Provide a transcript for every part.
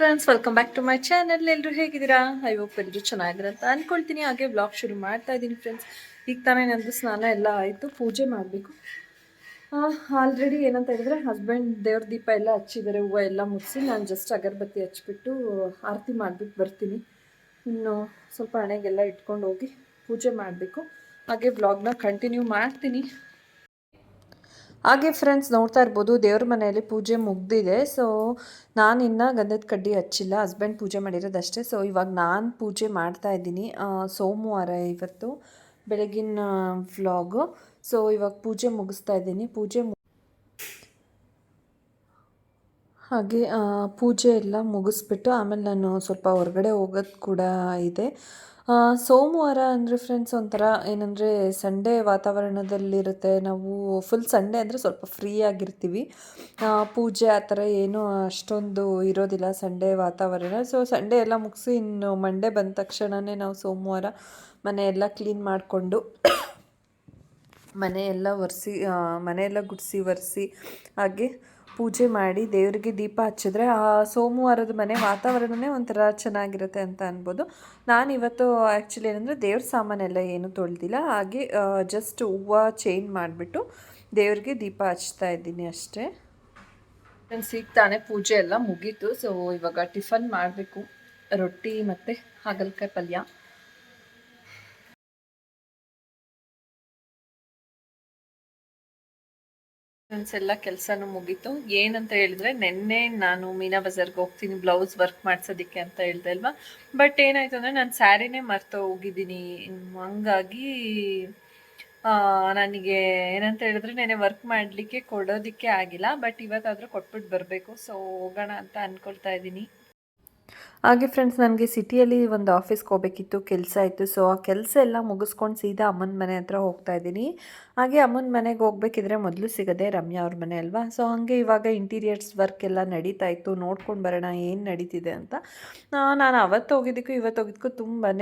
Friends welcome back to my channel ಎಲ್ಲರೂ ಹೇಗಿದ್ದೀರಾ? I hope ಎಲ್ಲರೂ ಚೆನ್ನಾಗಿರ ಅಂತ ಅಂದ್ಕೊಳ್ತೀನಿ ಹಾಗೆ ಬ್ಲಾಗ್ ಶುರು ಮಾಡ್ತಾ ಇದ್ದೀನಿ ಫ್ರೆಂಡ್ಸ್ ಈಗ ತಾನೇ ನಂದು ಸ್ನಾನ ಎಲ್ಲ ಆಯಿತು, ಪೂಜೆ ಮಾಡಬೇಕು. ಆಲ್ರೆಡಿ ಏನಂತ ಹೇಳಿದ್ರೆ ಹಸ್ಬೆಂಡ್ ದೇವ್ರ ದೀಪ ಎಲ್ಲ ಹಚ್ಚಿದ್ದಾರೆ, ಹೂವು ಎಲ್ಲ ಮುಗಿಸಿ ನಾನು ಜಸ್ಟ್ ಅಗರಬತ್ತಿ ಹಚ್ಬಿಟ್ಟು ಆರತಿ ಮಾಡಿಬಿಟ್ಟು ಬರ್ತೀನಿ. ಇನ್ನು ಸ್ವಲ್ಪ ಹಣೆಗೆಲ್ಲ ಇಟ್ಕೊಂಡು ಹೋಗಿ ಪೂಜೆ ಮಾಡಬೇಕು. ಹಾಗೆ ಬ್ಲಾಗ್ನ ಕಂಟಿನ್ಯೂ ಮಾಡ್ತೀನಿ. ಹಾಗೆ ಫ್ರೆಂಡ್ಸ್ ನೋಡ್ತಾ ಇರ್ಬೋದು, ದೇವ್ರ ಮನೆಯಲ್ಲಿ ಪೂಜೆ ಮುಗ್ದಿದೆ. ಸೊ ನಾನು ಇನ್ನು ಗಂಧದ ಕಡ್ಡಿ ಹಚ್ಚಿಲ್ಲ ಹಸ್ಬೆಂಡ್ ಪೂಜೆ ಮಾಡಿರೋದಷ್ಟೇ ಸೊ ಇವಾಗ ನಾನು ಪೂಜೆ ಮಾಡ್ತಾ ಇದ್ದೀನಿ. ಸೋಮವಾರ ಇವತ್ತು ಬೆಳಗಿನ ವ್ಲಾಗು ಸೊ ಇವಾಗ ಪೂಜೆ ಮುಗಿಸ್ತಾ ಇದ್ದೀನಿ. ಪೂಜೆ ಹಾಗೆ ಪೂಜೆ ಎಲ್ಲ ಮುಗಿಸ್ಬಿಟ್ಟು ಆಮೇಲೆ ನಾನು ಸ್ವಲ್ಪ ಹೊರಗಡೆ ಹೋಗೋದು ಕೂಡ ಇದೆ. ಸೋಮವಾರ ಅಂದರೆ ಫ್ರೆಂಡ್ಸ್ ಒಂಥರ ಏನಂದರೆ ಸಂಡೇ ವಾತಾವರಣದಲ್ಲಿರುತ್ತೆ. ನಾವು ಫುಲ್ ಸಂಡೇ ಅಂದರೆ ಸ್ವಲ್ಪ ಫ್ರೀ ಆಗಿರ್ತೀವಿ. ಪೂಜೆ ಆ ಥರ ಏನೂ ಅಷ್ಟೊಂದು ಇರೋದಿಲ್ಲ ಸಂಡೇ ವಾತಾವರಣ. ಸೊ ಸಂಡೇ ಎಲ್ಲ ಮುಗಿಸಿ ಇನ್ನು ಮಂಡೇ ಬಂದ ತಕ್ಷಣವೇ ನಾವು ಸೋಮವಾರ ಮನೆ ಎಲ್ಲ ಕ್ಲೀನ್ ಮಾಡಿಕೊಂಡು ಮನೆಯೆಲ್ಲ ಒರೆಸಿ ಮನೆಯೆಲ್ಲ ಗುಡಿಸಿ, ಒರೆಸಿ ಹಾಗೆ ಪೂಜೆ ಮಾಡಿ ದೇವರಿಗೆ ದೀಪ ಹಚ್ಚಿದ್ರೆ ಆ ಸೋಮವಾರದ ಮನೆ ವಾತಾವರಣವೇ ಒಂಥರ ಚೆನ್ನಾಗಿರುತ್ತೆ ಅಂತ ಅನ್ಬೋದು. ನಾನು ಇವತ್ತು ಆ್ಯಕ್ಚುಲಿ ಏನಂದರೆ ದೇವ್ರ ಸಾಮಾನೆಲ್ಲ ಏನು ತೊಳೆದಿಲ್ಲ. ಹಾಗೆ ಜಸ್ಟ್ ಹೂವು ಚೇಂಜ್ ಮಾಡಿಬಿಟ್ಟು ದೇವ್ರಿಗೆ ದೀಪ ಹಚ್ತಾ ಇದ್ದೀನಿ ಅಷ್ಟೇ. ಫ್ರೆಂಡ್ಸ್ ಈಗ ತಾನೇ ಪೂಜೆ ಎಲ್ಲ ಮುಗೀತು. ಸೊ ಇವಾಗ ಟಿಫನ್ ಮಾಡಬೇಕು. ರೊಟ್ಟಿ ಮತ್ತು ಹಾಗಲಕಾಯಿ ಪಲ್ಯ. ಫ್ರೆಂಡ್ಸ್ ಎಲ್ಲ ಕೆಲಸನೂ ಮುಗೀತು. ಏನಂತ ಹೇಳಿದ್ರೆ, ನಿನ್ನೆ ನಾನು ಮೀನಾ ಬಜಾರ್ಗೆ ಹೋಗ್ತೀನಿ, ಬ್ಲೌಸ್ ವರ್ಕ್ ಮಾಡ್ಸೋದಿಕ್ಕೆ ಅಂತ ಹೇಳ್ದೆ ಅಲ್ವಾ? ಬಟ್ ಏನಾಯ್ತು ಅಂದರೆ, ನಾನು ಸ್ಯಾರಿನೇ ಮರ್ತು ಹೋಗಿದ್ದೀನಿ. ಹಂಗಾಗಿ ನನಗೆ ಏನಂತ ಹೇಳಿದ್ರೆ ನೆನೆ ವರ್ಕ್ ಮಾಡಲಿಕ್ಕೆ ಕೊಡೋದಕ್ಕೆ ಆಗಿಲ್ಲ. ಬಟ್ ಇವತ್ತಾದರೂ ಕೊಟ್ಬಿಟ್ಟು ಬರಬೇಕು. ಸೊ ಹೋಗೋಣ ಅಂತ ಅಂದ್ಕೊಳ್ತಾ ಇದ್ದೀನಿ. ಹಾಗೆ ಫ್ರೆಂಡ್ಸ್ ನನಗೆ ಸಿಟಿಯಲ್ಲಿ ಒಂದು ಆಫೀಸ್ಗೆ ಹೋಗ್ಬೇಕಿತ್ತು, ಕೆಲಸ ಇತ್ತು. ಸೊ ಆ ಕೆಲಸ ಎಲ್ಲ ಮುಗಿಸ್ಕೊಂಡು ಸೀದಾ ಅಮ್ಮನ ಮನೆ ಹತ್ರ ಹೋಗ್ತಾ ಇದ್ದೀನಿ. ಹಾಗೆ ಅಮ್ಮನ ಮನೆಗೆ ಹೋಗ್ಬೇಕಿದ್ರೆ ಮೊದಲು ಸಿಗದೆ ರಮ್ಯಾ ಅವ್ರ ಮನೆ ಅಲ್ವಾ? ಸೊ ಹಾಗೆ ಇವಾಗ ಇಂಟೀರಿಯರ್ಸ್ ವರ್ಕ್ ಎಲ್ಲ ನಡೀತಾ ಇತ್ತು. ನೋಡ್ಕೊಂಡು ಬರೋಣ, ಏನು ನಡೀತಿದೆ ಅಂತ. ನಾನು ಅವತ್ತು ಹೋಗಿದ್ದಕ್ಕೂ ಇವತ್ತು ಹೋಗಿದ್ದಕ್ಕೂ ತುಂಬಾ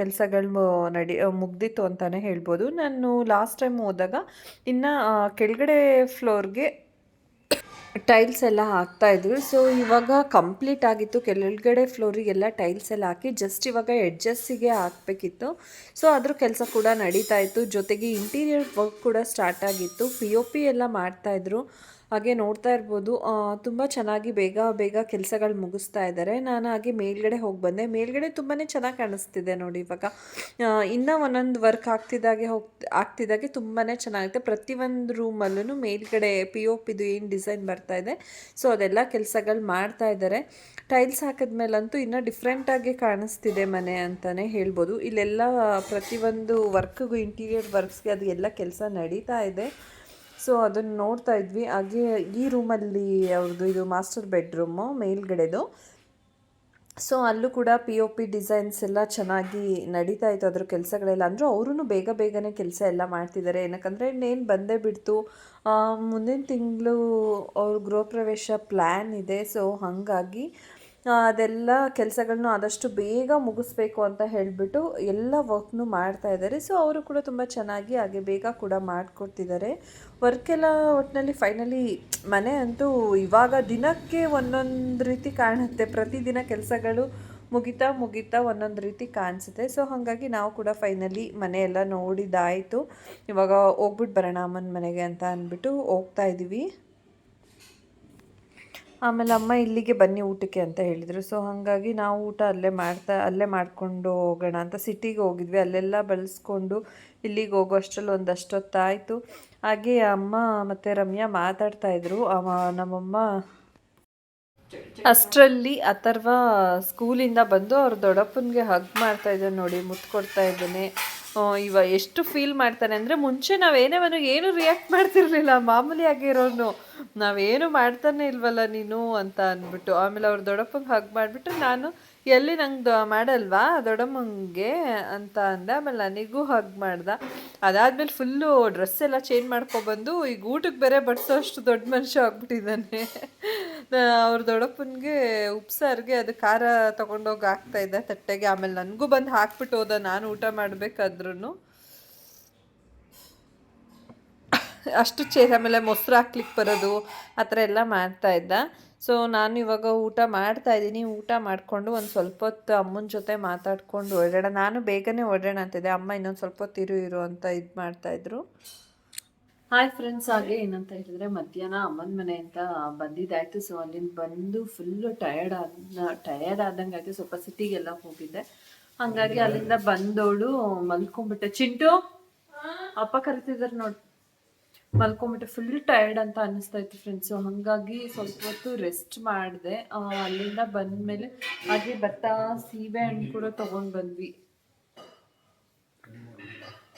ಕೆಲಸಗಳು ನಡಿ ಮುಗ್ದಿತ್ತು ಅಂತಲೇ ಹೇಳ್ಬೋದು. ನಾನು ಲಾಸ್ಟ್ ಟೈಮ್ ಹೋದಾಗ ಇನ್ನು ಕೆಳಗಡೆ ಫ್ಲೋರ್ಗೆ ಟೈಲ್ಸ್ ಎಲ್ಲ ಹಾಕ್ತಾ ಇದ್ರು ಸೊ ಇವಾಗ ಕಂಪ್ಲೀಟ್ ಆಗಿತ್ತು. ಕೆಳಗಡೆ ಫ್ಲೋರಿಗೆಲ್ಲ ಟೈಲ್ಸ್ ಎಲ್ಲ ಹಾಕಿ ಜಸ್ಟ್ ಇವಾಗ ಎಡ್ಜಸ್ಸಿಗೆ ಹಾಕಬೇಕಿತ್ತು. ಸೊ ಅದ್ರ ಕೆಲಸ ಕೂಡ ನಡೀತಾ ಇತ್ತು. ಜೊತೆಗೆ ಇಂಟೀರಿಯರ್ ವರ್ಕ್ ಕೂಡ ಸ್ಟಾರ್ಟ್ ಆಗಿತ್ತು. ಪಿ ಒ ಪಿ ಎಲ್ಲ ಮಾಡ್ತಾಯಿದ್ರು ಹಾಗೆ ನೋಡ್ತಾ ಇರ್ಬೋದು. ತುಂಬ ಚೆನ್ನಾಗಿ ಬೇಗ ಬೇಗ ಕೆಲಸಗಳು ಮುಗಿಸ್ತಾ ಇದ್ದಾರೆ ನಾನು ಹಾಗೆ ಮೇಲ್ಗಡೆ ಹೋಗಿ ಬಂದೆ. ಮೇಲ್ಗಡೆ ತುಂಬಾ ಚೆನ್ನಾಗಿ ಕಾಣಿಸ್ತಿದೆ ನೋಡಿ ಇವಾಗ. ಇನ್ನೂ ಒಂದೊಂದು ವರ್ಕ್ ಆಗ್ತಿದ್ದಾಗೆ ಹೋಗ್ ಆಗ್ತಿದ್ದಾಗೆ ತುಂಬಾ ಚೆನ್ನಾಗುತ್ತೆ ಪ್ರತಿಯೊಂದು ರೂಮಲ್ಲೂ ಮೇಲ್ಗಡೆ ಪಿ ಒ ಪಿದು ಏನು ಡಿಸೈನ್ ಬರ್ತಾ ಇದೆ. ಸೊ, ಅದೆಲ್ಲ ಕೆಲಸಗಳು ಮಾಡ್ತಾ ಇದ್ದಾರೆ ಟೈಲ್ಸ್ ಹಾಕಿದ್ಮೇಲಂತೂ ಇನ್ನೂ ಡಿಫ್ರೆಂಟಾಗಿ ಕಾಣಿಸ್ತಿದೆ ಮನೆ ಅಂತಲೇ ಹೇಳ್ಬೋದು. ಇಲ್ಲೆಲ್ಲ ಪ್ರತಿಯೊಂದು ವರ್ಕ್ಗೂ, ಇಂಟೀರಿಯರ್ ವರ್ಕ್ಸ್ಗೆ ಅದು ಎಲ್ಲ ಕೆಲಸ ನಡೀತಾ ಇದೆ. ಸೊ ಅದನ್ನು ನೋಡ್ತಾ ಇದ್ವಿ. ಹಾಗೆ ಈ ರೂಮಲ್ಲಿ ಅವ್ರದ್ದು ಇದು ಮಾಸ್ಟರ್ ಬೆಡ್ರೂಮು ಮೇಲ್ಗಡೆದು. ಸೊ ಅಲ್ಲೂ ಕೂಡ ಪಿ ಒ ಪಿ ಡಿಸೈನ್ಸ್ ಎಲ್ಲ ಚೆನ್ನಾಗಿ ನಡೀತಾ ಇತ್ತು ಅದ್ರ ಕೆಲಸಗಳೆಲ್ಲ. ಅಂದರೂ ಅವರೂ ಬೇಗ ಬೇಗನೆ ಕೆಲಸ ಎಲ್ಲ ಮಾಡ್ತಿದ್ದಾರೆ. ಏನಕ್ಕಂದರೆ ಇನ್ನೇನು ಬಂದೇ ಬಿಡ್ತು. ಮುಂದಿನ ತಿಂಗಳು ಅವ್ರ ಗೃಹ ಪ್ರವೇಶ ಪ್ಲ್ಯಾನ್ ಇದೆ. ಸೊ ಹಾಗಾಗಿ ಅದೆಲ್ಲ ಕೆಲಸಗಳನ್ನು ಆದಷ್ಟು ಬೇಗ ಮುಗಿಸ್ಬೇಕು ಅಂತ ಹೇಳಿಬಿಟ್ಟು ಎಲ್ಲ ವರ್ಕ್ನು ಮಾಡ್ತಾ ಇದ್ದಾರೆ. ಸೊ ಅವರು ಕೂಡ ತುಂಬ ಚೆನ್ನಾಗಿ ಹಾಗೆ ಬೇಗ ಕೂಡ ಮಾಡಿಕೊಡ್ತಿದ್ದಾರೆ. ವರ್ಕೆಲ್ಲ ಒಟ್ಟಿನಲ್ಲಿ ಫೈನಲಿ ಮನೆ ಅಂತೂ ಇವಾಗ ದಿನಕ್ಕೆ ಒಂದೊಂದು ರೀತಿ ಕಾಣುತ್ತೆ. ಪ್ರತಿದಿನ ಕೆಲಸಗಳು ಮುಗಿತಾ ಮುಗಿತಾ ಒಂದೊಂದು ರೀತಿ ಕಾಣಿಸುತ್ತೆ. ಸೊ ಹಾಗಾಗಿ ನಾವು ಕೂಡ ಫೈನಲಿ ಮನೆಯೆಲ್ಲ ನೋಡಿದಾಯಿತು. ಇವಾಗ ಹೋಗ್ಬಿಟ್ಟು ಬರೋಣ ಅಮ್ಮನ ಮನೆಗೆ ಅಂತ ಅಂದ್ಬಿಟ್ಟು ಹೋಗ್ತಾ ಇದ್ದೀವಿ ಆಮೇಲೆ ಅಮ್ಮ ಇಲ್ಲಿಗೆ ಬನ್ನಿ ಊಟಕ್ಕೆ ಅಂತ ಹೇಳಿದರು. ಸೊ ಹಾಗಾಗಿ ನಾವು ಊಟ ಅಲ್ಲೇ ಮಾಡ್ತಾ, ಅಲ್ಲೇ ಮಾಡಿಕೊಂಡು ಹೋಗೋಣ ಅಂತ ಸಿಟಿಗೆ ಹೋಗಿದ್ವಿ. ಅಲ್ಲೆಲ್ಲ ಬಳಸ್ಕೊಂಡು ಇಲ್ಲಿಗೆ ಹೋಗೋ ಅಷ್ಟರಲ್ಲಿ ಒಂದಷ್ಟು ಹೊತ್ತಾಯಿತು ಹಾಗೆ ಅಮ್ಮ ಮತ್ತು ರಮ್ಯಾ ಮಾತಾಡ್ತಾ ಅವ, ನಮ್ಮಮ್ಮ ಅಷ್ಟರಲ್ಲಿ ಅಥರ್ವ ಸ್ಕೂಲಿಂದ ಬಂದು ಅವ್ರ ದೊಡ್ಡಪ್ಪನಿಗೆ ಹಗ್ ಮಾಡ್ತಾ ಇದ್ದಾನೆ ನೋಡಿ ಮುತ್ತು ಕೊಡ್ತಾ ಇದ್ದಾನೆ. ಇವ ಎಷ್ಟು ಫೀಲ್ ಮಾಡ್ತಾನೆ ಅಂದರೆ ಮುಂಚೆ ನಾವೇನೇ ಅವನು ಏನು ರಿಯಾಕ್ಟ್ ಮಾಡ್ತಿರ್ಲಿಲ್ಲ ಮಾಮೂಲಿ ಆಗಿರೋನು ನಾವೇನು ಮಾಡ್ತಾನೆ ಇಲ್ವಲ್ಲ ನೀನು ಅಂತ ಅಂದ್ಬಿಟ್ಟು. ಆಮೇಲೆ ಅವ್ರ ದೊಡ್ಡಪ್ಪಂಗೆ ಹಗ್ ಮಾಡಿಬಿಟ್ಟು, ನಾನು ಎಲ್ಲಿ ನಂಗೆ ಮಾಡಲ್ವಾ ದೊಡ್ಡಮ್ಮಂಗೆ? ಅಂತ ಅಂದ. ಆಮೇಲೆ ನನಗೂ ಹಗ್ ಮಾಡ್ದ. ಅದಾದ್ಮೇಲೆ ಫುಲ್ಲು ಡ್ರೆಸ್ ಎಲ್ಲ ಚೇಂಜ್ ಮಾಡ್ಕೊಬಂದು ಈಗ ಊಟಕ್ಕೆ ಬೇರೆ ಬಡಿಸೋ ಅಷ್ಟು ದೊಡ್ಡ ಮನುಷ್ಯ ಆಗ್ಬಿಟ್ಟಿದ್ದಾನೆ. ಅವ್ರ ದೊಡ್ಡಪ್ಪನಿಗೆ ಉಪ್ಸಾರಿಗೆ ಅದು ಖಾರ ತಗೊಂಡೋಗಿ ಹಾಕ್ತಾ ಇದ್ದ ತಟ್ಟೆಗೆ. ಆಮೇಲೆ ನನಗೂ ಬಂದು ಹಾಕ್ಬಿಟ್ಟು ಹೋದ, ನಾನು ಊಟ ಮಾಡಬೇಕಾದ್ರೂ ಅಷ್ಟು ಚೇ, ಆಮೇಲೆ ಮೊಸರು ಹಾಕ್ಲಿಕ್ಕೆ ಬರೋದು, ಆ ಥರ ಎಲ್ಲ ಮಾಡ್ತಾ ಇದ್ದ. ಸೊ, ನಾನು ಇವಾಗ ಊಟ ಮಾಡ್ತಾ ಇದ್ದೀನಿ. ಊಟ ಮಾಡಿಕೊಂಡು ಒಂದು ಸ್ವಲ್ಪ ಹೊತ್ತು ಅಮ್ಮನ ಜೊತೆ ಮಾತಾಡ್ಕೊಂಡು ಓಡಾಡ ನಾನು ಬೇಗನೆ ಓಡಾಡೋಣ ಅಂತಿದ್ದೆ. ಅಮ್ಮ ಇನ್ನೊಂದು ಸ್ವಲ್ಪ ಹೊತ್ತು ಇರು ಇರು ಅಂತ ಇದು ಮಾಡ್ತಾಯಿದ್ರು ಹಾಯ್ ಫ್ರೆಂಡ್ಸ್ ಹಾಗೆ ಏನಂತ ಹೇಳಿದ್ರೆ ಮಧ್ಯಾಹ್ನ ಅಮ್ಮನ ಮನೆ ಅಂತ ಬಂದಿದ್ದಾಯ್ತು. ಸೊ ಅಲ್ಲಿಂದ ಬಂದು ಫುಲ್ಲು ಟಯರ್ಡ್ ಆದ ಟಯರ್ಡ್ ಆದಂಗೆ ಆಯ್ತು. ಸ್ವಲ್ಪ ಸಿಟಿಗೆಲ್ಲ ಹೋಗಿದ್ದೆ. ಹಂಗಾಗಿ ಅಲ್ಲಿಂದ ಬಂದವಳು ಮಲ್ಕೊಂಡ್ಬಿಟ್ಟೆ. ಚಿಂಟು ಅಪ್ಪ ಕರಿತಿದ್ದಾರೆ ನೋಡಿ. ಮಲ್ಕೊಂಬಿಟ್ಟೆ ಫುಲ್ ಟಯರ್ಡ್ ಅಂತ ಅನ್ನಿಸ್ತಾ ಇತ್ತು ಫ್ರೆಂಡ್ಸು ಹಾಗಾಗಿ ಸ್ವಲ್ಪ ಹೊತ್ತು ರೆಸ್ಟ್ ಮಾಡಿದೆ. ಅಲ್ಲಿಂದ ಬಂದಮೇಲೆ ಹಾಗೆ ಭತ್ತ ಸೀಬೆ ಹಣ್ಣು ಕೂಡ ತೊಗೊಂಡು ಬಂದ್ವಿ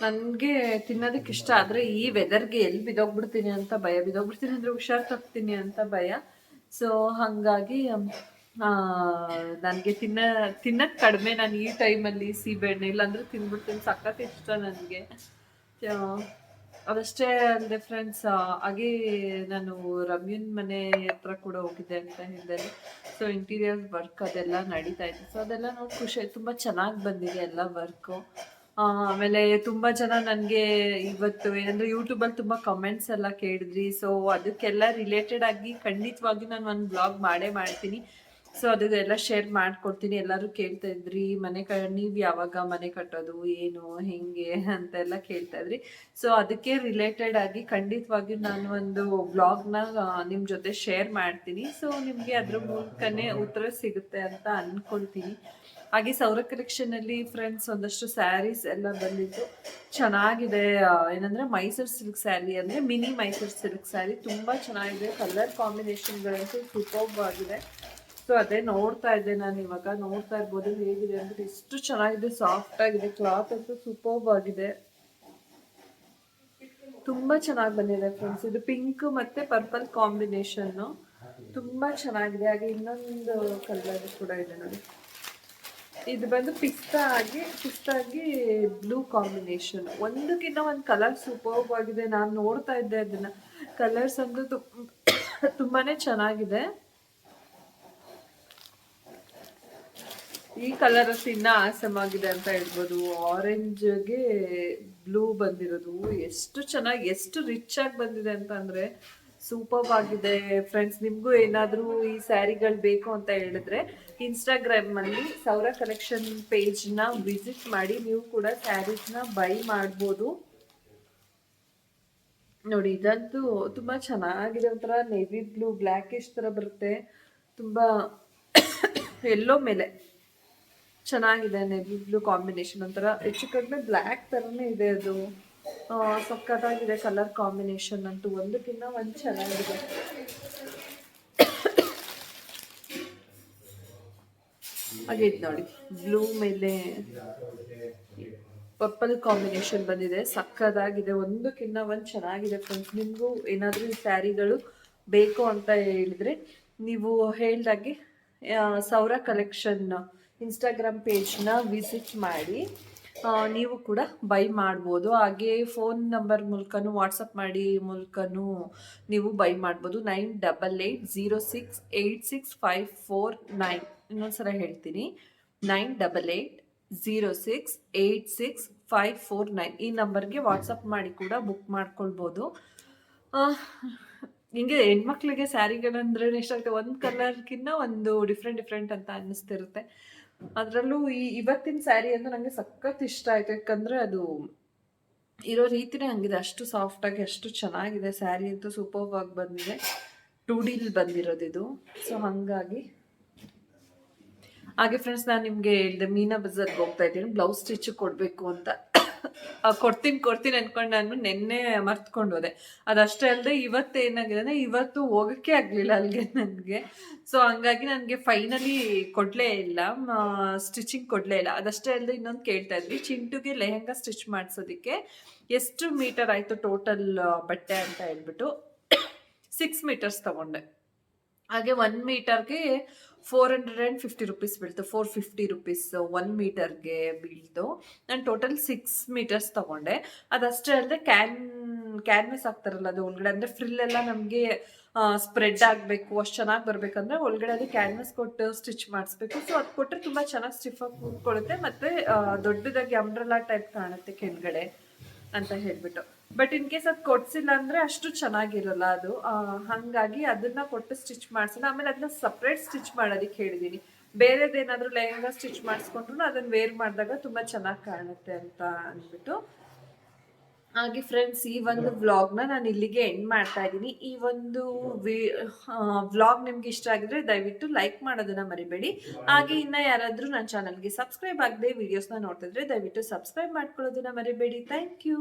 ನನಗೆ ತಿನ್ನೋದಕ್ಕೆ ಇಷ್ಟ ಆದರೆ ಈ ವೆದರ್ಗೆ ಎಲ್ಲಿ ಬಿದೋಗ್ಬಿಡ್ತೀನಿ ಅಂತ ಭಯ. ಬಿದೋಗ್ಬಿಡ್ತೀನಿ ಅಂದರೆ ಹುಷಾರು ತಪ್ತೀನಿ ಅಂತ ಭಯ. ಸೊ ಹಾಗಾಗಿ ನನಗೆ ತಿನ್ನ ತಿನ್ನಕ್ಕೆ ಕಡಿಮೆ ನಾನು ಈ ಟೈಮಲ್ಲಿ ಸೀಬೆಹಣ್ಣು ಇಲ್ಲಾಂದ್ರೆ ತಿಂದ್ಬಿಡ್ತೀನಿ ಸಖತ್ ಇಷ್ಟ ನನಗೆ. ಅದಷ್ಟೇ ಅಲ್ಲದೆ ಫ್ರೆಂಡ್ಸ್ ಹಾಗೆ ನಾನು ರಮ್ಯನ್ ಮನೆ ಹತ್ರ ಕೂಡ ಹೋಗಿದ್ದೆ ಅಂತ ಹೇಳಿದೆ ಸೊ ಇಂಟೀರಿಯರ್ ವರ್ಕ್ ಅದೆಲ್ಲ ನಡೀತಾ ಇತ್ತು. ಸೊ ಅದೆಲ್ಲ ನೋಡಿ ಖುಷಿ. ತುಂಬ ಚೆನ್ನಾಗಿ ಬಂದಿದೆ ಎಲ್ಲ ವರ್ಕು ಆಮೇಲೆ ತುಂಬ ಜನ ನನಗೆ ಇವತ್ತು ಏನಂದ್ರೆ ಯೂಟ್ಯೂಬಲ್ಲಿ ತುಂಬ ಕಮೆಂಟ್ಸ್ ಎಲ್ಲ ಕೇಳಿದ್ರಿ. ಸೊ ಅದಕ್ಕೆಲ್ಲ ರಿಲೇಟೆಡ್ ಆಗಿ ಖಂಡಿತವಾಗಿ ನಾನು ಒಂದು ಬ್ಲಾಗ್ ಮಾಡೇ ಮಾಡ್ತೀನಿ. ಸೊ ಅದೆಲ್ಲ ಶೇರ್ ಮಾಡ್ಕೊಡ್ತೀನಿ. ಎಲ್ಲರೂ ಕೇಳ್ತಾ ಇದ್ರಿ, ಮನೆ ಕ, ನೀವು ಯಾವಾಗ ಮನೆ ಕಟ್ಟೋದು, ಏನು, ಹೆಂಗೆ ಅಂತೆಲ್ಲ ಕೇಳ್ತಾ ಇದ್ರಿ. ಸೊ ಅದಕ್ಕೆ ರಿಲೇಟೆಡ್ ಆಗಿ ಖಂಡಿತವಾಗಿ ನಾನು ಒಂದು ಬ್ಲಾಗ್ನ ನಿಮ್ಮ ಜೊತೆ ಶೇರ್ ಮಾಡ್ತೀನಿ. ಸೊ ನಿಮಗೆ ಅದ್ರ ಮೂಲಕನೇ ಉತ್ತರ ಸಿಗುತ್ತೆ ಅಂತ ಅಂದ್ಕೊಳ್ತೀನಿ ಹಾಗೆ ಸೌರ ಕಲೆಕ್ಷನಲ್ಲಿ ಫ್ರೆಂಡ್ಸ್ ಒಂದಷ್ಟು ಸ್ಯಾರೀಸ್ ಎಲ್ಲ ಬಂದಿತ್ತು ಚೆನ್ನಾಗಿದೆ ಏನಂದ್ರೆ ಮೈಸೂರು ಸಿಲ್ಕ್ ಸ್ಯಾರಿ ಅಂದರೆ ಮಿನಿ ಮೈಸೂರು ಸಿಲ್ಕ್ ಸ್ಯಾರಿ ತುಂಬ ಚೆನ್ನಾಗಿದೆ. ಕಲರ್ ಕಾಂಬಿನೇಷನ್ಗಳಂತೂ ಸೂಪರ್ ಆಗಿದೆ. ಸೊ ಅದೇ ನೋಡ್ತಾ ಇದ್ದೆ ನಾನು ಇವಾಗ. ನೋಡ್ತಾ ಇರ್ಬೋದು ಹೇಗಿದೆ ಅಂದ್ರೆ ಎಷ್ಟು ಚೆನ್ನಾಗಿದೆ ಸಾಫ್ಟ್ ಆಗಿದೆ. ಕ್ಲಾತ್ ಅಂತೂ ಸೂಪರ್ಬ್ ಆಗಿದೆ. ತುಂಬಾ ಚೆನ್ನಾಗಿ ಬಂದಿದೆ ಫ್ರೆಂಡ್ಸ್ ಇದು ಪಿಂಕ್ ಮತ್ತೆ ಪರ್ಪಲ್ ಕಾಂಬಿನೇಷನ್ ತುಂಬಾ ಚೆನ್ನಾಗಿದೆ. ಹಾಗೆ ಇನ್ನೊಂದು ಕಲರ್ ಕೂಡ ಇದೆ ನೋಡಿ. ಇದು ಬಂದು ಪಿಸ್ತಾ ಆಗಿ ಪಿಸ್ತಾ ಆಗಿ ಬ್ಲೂ ಕಾಂಬಿನೇಷನ್ ಒಂದಕ್ಕಿಂತ ಒಂದು ಕಲರ್ ಸೂಪರ್ಬ್ ಆಗಿದೆ. ನಾನು ನೋಡ್ತಾ ಇದ್ದೆ ಅದನ್ನ. ಕಲರ್ಸ್ ಅಂದ್ರೆ ತುಂಬಾನೇ ಚೆನ್ನಾಗಿದೆ. ಈ ಕಲರ್ ಇನ್ನ ಆಸಮ್ ಆಗಿದೆ ಅಂತ ಹೇಳ್ಬೋದು. ಆರೆಂಜ್ಗೆ ಬ್ಲೂ ಬಂದಿರೋದು. ಎಷ್ಟು ಚೆನ್ನಾಗಿ, ಎಷ್ಟು ರಿಚ್ ಆಗಿ ಬಂದಿದೆ ಅಂತ ಅಂದ್ರೆ ಸೂಪರ್ ಆಗಿದೆ. ಫ್ರೆಂಡ್ಸ್ ನಿಮಗೂ ಏನಾದರೂ ಈ ಸ್ಯಾರಿಗಳು ಬೇಕು ಅಂತ ಹೇಳಿದ್ರೆ ಇನ್ಸ್ಟಾಗ್ರಾಮಲ್ಲಿ ಸೌರ ಕಲೆಕ್ಷನ್ ಪೇಜ್ನ ವಿಸಿಟ್ ಮಾಡಿ ನೀವು ಕೂಡ ಸ್ಯಾರೀಸ್ನ ಬೈ ಮಾಡ್ಬೋದು. ನೋಡಿ, ಇದಂತೂ ತುಂಬ ಚೆನ್ನಾಗಿದೆ. ಒಂಥರ ನೇವಿ ಬ್ಲೂ ಬ್ಲ್ಯಾಕಿಶ್ ಥರ ಬರುತ್ತೆ. ತುಂಬ ಎಲ್ಲೋ ಮೇಲೆ. ಚೆನ್ನಾಗಿದೆ ನೆವಿ ಬ್ಲೂ ಕಾಂಬಿನೇಷನ್ ಒಂಥರ ಹೆಚ್ಚು ಕಡಿಮೆ ಬ್ಲ್ಯಾಕ್ ಥರನೇ ಇದೆ ಅದು. ಸಕ್ಕತ್ತಾಗಿದೆ ಕಲರ್ ಕಾಂಬಿನೇಷನ್ ಅಂತೂ. ಒಂದಕ್ಕಿಂತ ಒಂದು ಚೆನ್ನಾಗಿದೆ. ಹಾಗೆ ನೋಡಿ. ಬ್ಲೂ ಮೇಲೆ ಪರ್ಪಲ್ ಕಾಂಬಿನೇಷನ್ ಬಂದಿದೆ. ಸಕ್ಕದಾಗಿದೆ ಒಂದಕ್ಕಿಂತ ಒಂದು ಚೆನ್ನಾಗಿದೆ ಫ್ರೆಂಡ್ಸ್ ನಿಮಗೂ ಏನಾದರೂ ಈ ಸ್ಯಾರಿಗಳು ಬೇಕು ಅಂತ ಹೇಳಿದ್ರೆ ನೀವು ಹೇಳ್ದಾಗೆ ಸೌರ ಕಲೆಕ್ಷನ್ ಇನ್ಸ್ಟಾಗ್ರಾಮ್ ಪೇಜ್ನ ವಿಸಿಟ್ ಮಾಡಿ ನೀವು ಕೂಡ ಬೈ ಮಾಡ್ಬೋದು. ಹಾಗೆ ಫೋನ್ ನಂಬರ್ ಮೂಲಕನೂ ವಾಟ್ಸಪ್ ಮಾಡಿ ಮೂಲಕನೂ ನೀವು ಬೈ ಮಾಡ್ಬೋದು. Nine double eight zero six eight six five four nine ಇನ್ನೊಂದ್ಸಲ ಹೇಳ್ತೀನಿ. Nine double eight zero six eight six five four nine ಈ ನಂಬರ್ಗೆ ವಾಟ್ಸಪ್ ಮಾಡಿ ಕೂಡ ಬುಕ್ ಮಾಡ್ಕೊಳ್ಬೋದು. ಹಿಂಗೆ ಹೆಣ್ಮಕ್ಳಿಗೆ ಸ್ಯಾರಿಗಳಂದ್ರೆ ಇಷ್ಟ ಒಂದು ಕಲರ್ಗಿನ್ನ ಒಂದು ಡಿಫ್ರೆಂಟ್ ಡಿಫ್ರೆಂಟ್ ಅಂತ ಅನ್ನಿಸ್ತಿರುತ್ತೆ. ಅದರಲ್ಲೂ ಈ ಇವತ್ತಿನ ಸ್ಯಾರಿ ಅಂದ್ರೆ ನನಗೆ ಸಖತ್ ಇಷ್ಟ ಆಯ್ತು. ಯಾಕಂದ್ರೆ ಅದು ಇರೋ ರೀತಿನೇ ಹಂಗಿದೆ. ಅಷ್ಟು ಸಾಫ್ಟಾಗಿ ಅಷ್ಟು ಚೆನ್ನಾಗಿದೆ. ಸ್ಯಾರಿ ಅಂತೂ ಸೂಪರ್ ಆಗಿ ಬಂದಿದೆ. ಟೂ ಡಿಲ್ ಬಂದಿರೋದು ಇದು. ಸೊ ಹಾಗಾಗಿ. ಹಾಗೆ ಫ್ರೆಂಡ್ಸ್ ನಾನು ನಿಮಗೆ ಹೇಳಿದೆ, ಮೀನಾ ಬಜಾರ್ಗೆ ಹೋಗ್ತಾ ಇದ್ದೀನಿ. ಬ್ಲೌಸ್ ಸ್ಟಿಚ್ ಕೊಡಬೇಕು ಅಂತ. ಕೊಡ್ತೀನಿ ಕೊಡ್ತೀನಿ ಅನ್ಕೊಂಡು ನಾನು ನಿನ್ನೆ ಮರ್ತ್ಕೊಂಡು ಹೋದೆ. ಅದಷ್ಟೇ ಅಲ್ಲದೆ ಇವತ್ತು ಏನಾಗಿದೆ ಅಂದರೆ ಇವತ್ತು ಹೋಗೋಕ್ಕೆ ಆಗಲಿಲ್ಲ ಅಲ್ಲಿಗೆ ನನಗೆ. ಸೊ ಹಂಗಾಗಿ ನನಗೆ ಫೈನಲಿ ಕೊಡಲೇ ಇಲ್ಲ. ಸ್ಟಿಚಿಂಗ್ ಕೊಡಲೇ ಇಲ್ಲ. ಅದಷ್ಟೇ ಅಲ್ಲದೆ ಇನ್ನೊಂದು ಕೇಳ್ತಾ ಇದ್ವಿ. ಚಿಂಟುಗೆ ಲೆಹಂಗಾ ಸ್ಟಿಚ್ ಮಾಡಿಸೋದಕ್ಕೆ ಎಷ್ಟು ಮೀಟರ್ ಆಯಿತು ಟೋಟಲ್ ಬಟ್ಟೆ ಅಂತ ಹೇಳ್ಬಿಟ್ಟು? ಸಿಕ್ಸ್ ಮೀಟರ್ಸ್ ತಗೊಂಡೆ. ಹಾಗೆ ಒನ್ ಮೀಟರ್ಗೆ four hundred and fifty rupees ಬೀಳ್ತು. Four fifty rupees one ಮೀಟರ್ಗೆ ಬೀಳ್ತು. ನಾನು ಟೋಟಲ್ ಸಿಕ್ಸ್ ಮೀಟರ್ಸ್ ತೊಗೊಂಡೆ. ಅದಷ್ಟೇ ಅಲ್ಲದೆ ಕ್ಯಾನ್ ಕ್ಯಾನ್ವಸ್ ಆಗ್ತಾರಲ್ಲ ಅದು ಒಳಗಡೆ, ಅಂದರೆ ಫ್ರಿಲ್ ಎಲ್ಲ ನಮಗೆ ಸ್ಪ್ರೆಡ್ ಆಗಬೇಕು, ಅಷ್ಟು ಚೆನ್ನಾಗಿ ಬರಬೇಕಂದ್ರೆ ಒಳಗಡೆ ಅದು ಕ್ಯಾನ್ವಸ್ ಕೊಟ್ಟು ಸ್ಟಿಚ್ ಮಾಡಿಸ್ಬೇಕು. ಸೊ ಅದು ಕೊಟ್ಟರೆ ತುಂಬ ಚೆನ್ನಾಗಿ ಸ್ಟಿಫಾಗಿ ಕೂತ್ಕೊಳ್ಳುತ್ತೆ. ಮತ್ತು ದೊಡ್ಡದಾಗಿ ಅಂಬ್ರಲಾ ಟೈಪ್ ಕಾಣುತ್ತೆ ಕೆಳಗಡೆ ಅಂತ ಹೇಳಿಬಿಟ್ಟು. ಬಟ್ ಇನ್ ಕೇಸ್ ಅದು ಕೊಡ್ಸಿಲ್ಲ ಅಂದ್ರೆ ಅಷ್ಟು ಚೆನ್ನಾಗಿರಲ್ಲ ಅದು. ಹಂಗಾಗಿ ಅದನ್ನ ಕೊಟ್ಟು ಸ್ಟಿಚ್ ಮಾಡ್ಸೋಣ ಆಮೇಲೆ ಅದನ್ನ ಸಪ್ರೇಟ್ ಸ್ಟಿಚ್ ಮಾಡೋದಕ್ಕೆ ಹೇಳಿದೀನಿ. ಬೇರೆದೇನಾದ್ರೂ ಲೆಹಂಗಾ ಸ್ಟಿಚ್ ಮಾಡಿಸ್ಕೊಂಡ್ರು ಅದನ್ನ ವೇರ್ ಮಾಡಿದಾಗ ತುಂಬಾ ಚೆನ್ನಾಗಿ ಕಾಣುತ್ತೆ ಅಂತ ಅಂದ್ಬಿಟ್ಟು. ಹಾಗೆ ಫ್ರೆಂಡ್ಸ್ ಈ ಒಂದು ವ್ಲಾಗ್ನ ನಾನು ಇಲ್ಲಿಗೆ ಎಂಡ್ ಮಾಡ್ತಾ ಇದ್ದೀನಿ. ಈ ಒಂದು ವ್ಲಾಗ್ ನಿಮ್ಗೆ ಇಷ್ಟ ಆಗಿದ್ರೆ ದಯವಿಟ್ಟು ಲೈಕ್ ಮಾಡೋದನ್ನ ಮರಿಬೇಡಿ. ಹಾಗೆ ಇನ್ನ ಯಾರಾದರೂ ನನ್ನ ಚಾನಲ್ಗೆ ಸಬ್ಸ್ಕ್ರೈಬ್ ಆಗದೆ ವಿಡಿಯೋಸ್ನ ನೋಡ್ತಿದ್ರೆ ದಯವಿಟ್ಟು ಸಬ್ಸ್ಕ್ರೈಬ್ ಮಾಡ್ಕೊಳ್ಳೋದನ್ನ ಮರಿಬೇಡಿ. Thank you